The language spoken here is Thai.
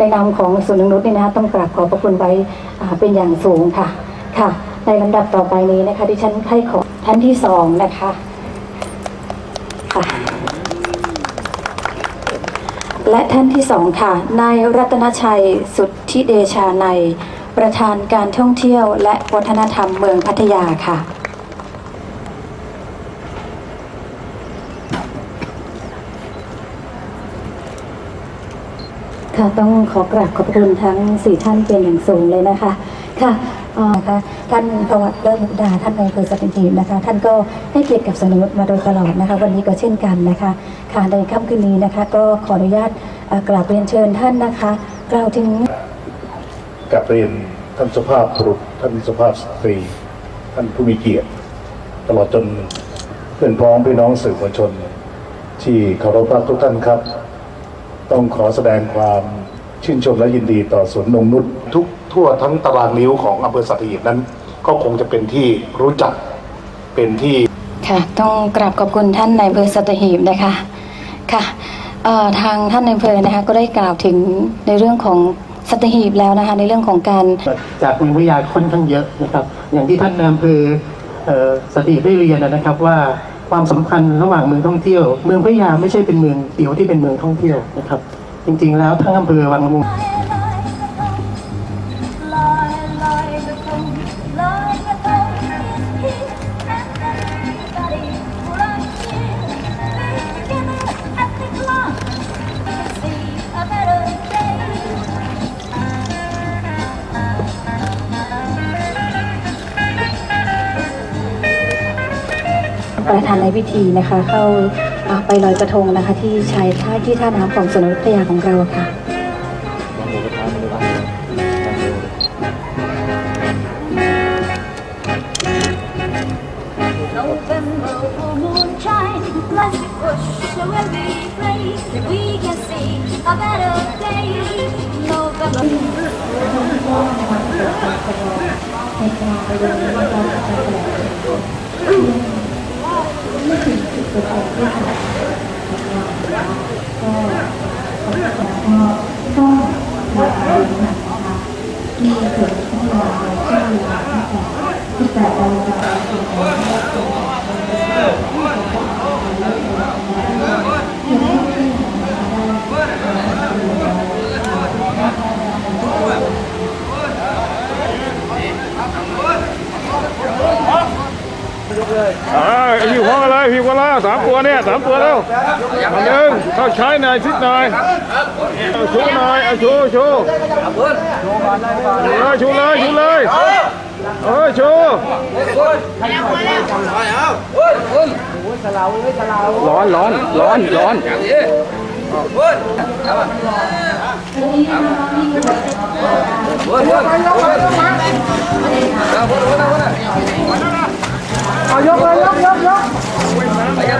ในนามของศูนย์นุษย์นี่นะคะต้องกราบขอบพระคุณไว้เป็นอย่างสูงค่ะค่ะ ในลำดับต่อไปนี้นะคะที่ฉันให้ขอท่านที่สองนะคะค่ะและท่านที่สองค่ะนายรัตนชัยสุทธิเดชาในประธานการท่องเที่ยวและวัฒนธรรมเมืองพัทยาค่ะ ค่ะต้องขอกราบขอบคุณทั้งสี่ท่านเป็นอย่างสูงเลยนะคะค่ะนะคะท่านประวัติเลิศมุกดาท่านในอำเภอสัตหีบนะคะ ท่านก็ให้เกียรติกับสนุนมาโดยตลอดนะคะ วันนี้ก็เช่นกันนะคะค่ะในค่ำคืนนี้นะคะ ก็ขออนุญาตกราบเรียนเชิญท่านนะคะกล่าวถึงกับเรียนท่านสภาพบุรุษท่านสภาพสตรี ท่านผู้มีเกียรติ ตลอดจนเพื่อนพ้องพี่น้องสื่อมวลชน ที่เคารพรักทุกท่านครับ ต้องขอแสดงความชื่นชมและยินดีต่อสวนนงนุษทุกทั่วทั้งตารางนิ้วของอำเภอสัตหีบนั้น ก็คงจะเป็นที่รู้จักเป็นที่ค่ะต้องกราบขอบคุณท่านนายอำเภอสัตหีบนะคะค่ะเอ่อทางท่านนายอำเภอนะคะก็ได้กล่าวถึงในเรื่องของสัตหีบแล้วนะคะในเรื่องของการจากเมืองวิทยาค่อนข้างเยอะนะครับ อย่างที่ท่านนายอำเภอเอ่อสติได้เรียนนะครับว่า ความสำคัญระหว่างเมืองท่องเที่ยว เมืองพัทยาไม่ใช่เป็นเมืองเดียวที่เป็นเมืองท่องเที่ยวนะครับ จริงๆแล้วทั้งอำเภอวังละมุง ประธานในพิธีนะคะ เข้าไปลอยกระทงนะคะ ที่ชายท่าที่ท่าน้ำของสวนนกนุษย์พัทยาของเราค่ะ November full moonshine let's push away the rain we can see a better day November อ่าหิวพร้อม อะไรหิวกันแล้วสามตัวเนี่ยสามตัวแล้วอันหนึ่งเข้าใช้หน่อยชิดหน่อยเอาชูหน่อยเอาชูชูชูเลยชูเลยชูเลยเออชูร้อนร้อนร้อนร้อน 아,